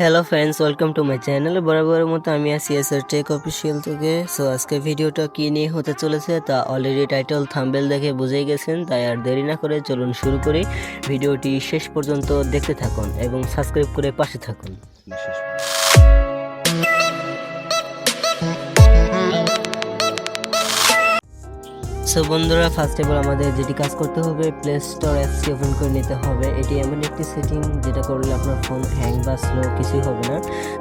Hello friends welcome to my channel বরাবরের মতো আমি আছি এস আর টেক অফিসিয়াল থেকে। সো আজকে ভিডিওটা কী নিয়ে হতে চলেছে তা অলরেডি টাইটেল থাম্বেল দেখে বুঝেই গেছেন, তাই আর দেরি না করে চলুন শুরু করি। ভিডিওটি শেষ পর্যন্ত দেখতে থাকুন এবং সাবস্ক্রাইব করে পাশে থাকুন। সো বন্ধুরা ফার্স্ট অফ অল আমাদের যেটি কাজ করতে হবে প্লে স্টোর অ্যাপসটি ওপেন করে নিতে হবে। এটি এমন একটি সেটিং যেটা করলে আপনার ফোন হ্যাং বা স্লো কিছুই হবে না।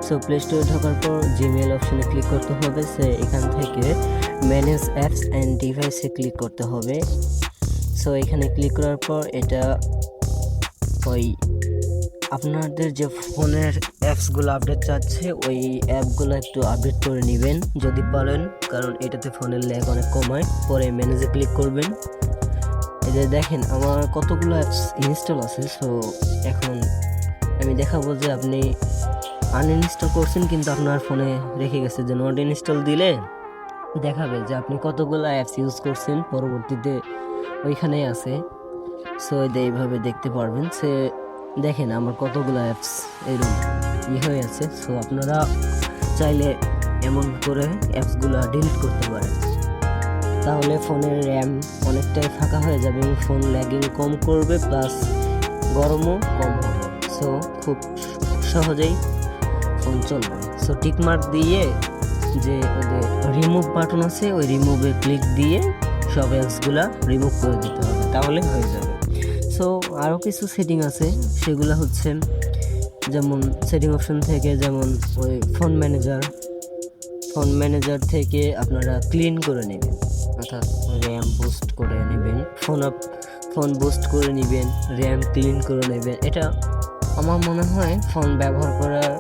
সো প্লে স্টোরে ঢোকার পর জিমেল অপশানে ক্লিক করতে হবে। সে এখান থেকে ম্যানেজ অ্যাপস অ্যান্ড ডিভাইসে ক্লিক করতে হবে। সো এখানে ক্লিক করার পর এটা ওই আপনাদের যে ফোনের অ্যাপসগুলো আপডেট চাচ্ছে, ওই অ্যাপগুলো একটু আপডেট করে নেবেন, যদি পারেন, কারণ এটাতে ফোনের ল্যাগ অনেক কমায় পরে ম্যানেজে ক্লিক করবেন। এই যে দেখেন, আমার কতগুলো অ্যাপস ইনস্টল আছে সো এখন আমি দেখাবো যে আপনি আনইনস্টল করছেন, কিন্তু আপনার ফোনে রেখে গেছে যে নট ইনস্টল দিলে দেখাবে যে আপনি কতগুলো অ্যাপস ইউজ করছেন, পরবর্তীতে ওইখানেই আছে। সো এইভাবে দেখতে পারবেন। সে দেখেন আমার কতগুলো অ্যাপস এরকম ই হয়ে আছে সো আপনারা চাইলে এমন করে অ্যাপসগুলো ডিলিট করতে পারেন। তাহলে ফোনের র্যাম অনেকটাই ফাঁকা হয়ে যাবে ফোন ল্যাগিং কম করবে প্লাস গরমও কম হবে। সো খুব সহজেই ফোন চলবে। সো টিকমার্ক দিয়ে যে ওদের রিমুভ বাটন আছে, ওই রিমুভে ক্লিক দিয়ে সব অ্যাপসগুলো রিমুভ করে দিতে হবে, তাহলে হয়ে যাবে। সো আরও কিছু সেটিং আছে। সেগুলো হচ্ছে যেমন সেটিং অপশন থেকে যেমন ওই ফোন ম্যানেজার ফোন ম্যানেজার থেকে আপনারা ক্লিন করে নেবেন। অর্থাৎ র্যাম বুস্ট করে নেবেন। ফোন আপ ফোন বুস্ট করে নেবেন। র্যাম ক্লিন করে নেবেন। এটা আমার মনে হয় ফোন ব্যবহার করার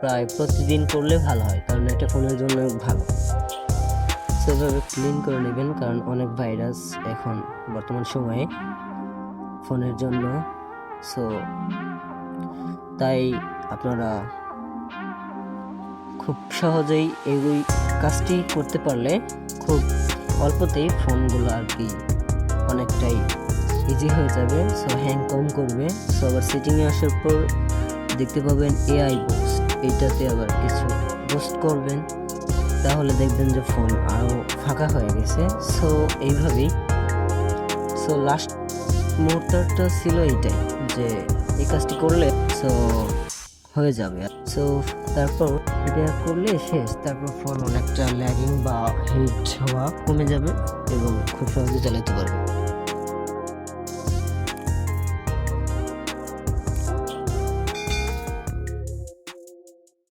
প্রায় প্রতিদিন করলে ভালো হয়। কারণ এটা ফোনের জন্য ভালো। সেভাবে ক্লিন করে নেবেন। কারণ অনেক ভাইরাস এখন বর্তমান সময়ে ফোনের জন্য। সো তাই আপনারা খুব সহজেই এই কাজটি করতে পারলে খুব অল্পতেই ফোনগুলো আর কি অনেকটাই ইজি হয়ে যাবে। সো হ্যাং কম করবে। সো আবার সেটিংয়ে আসার পর দেখতে পাবেন এআই বুস্ট এইটাতে আবার কিছু বুস্ট করবেন। তাহলে দেখবেন যে ফোন আরও ফাঁকা হয়ে গেছে। সো এইভাবেই। সো লাস্ট মুহূর্তটা ছিল এইটাই, যে এই কাজটি করলে সো হয়ে যাবে। সো তারপর এটা করলে শেষ, তারপর ফোন অনেকটা ল্যাগিং বা হিট হওয়া কমে যাবে এবং খুব সহজে চালাতে পারবে।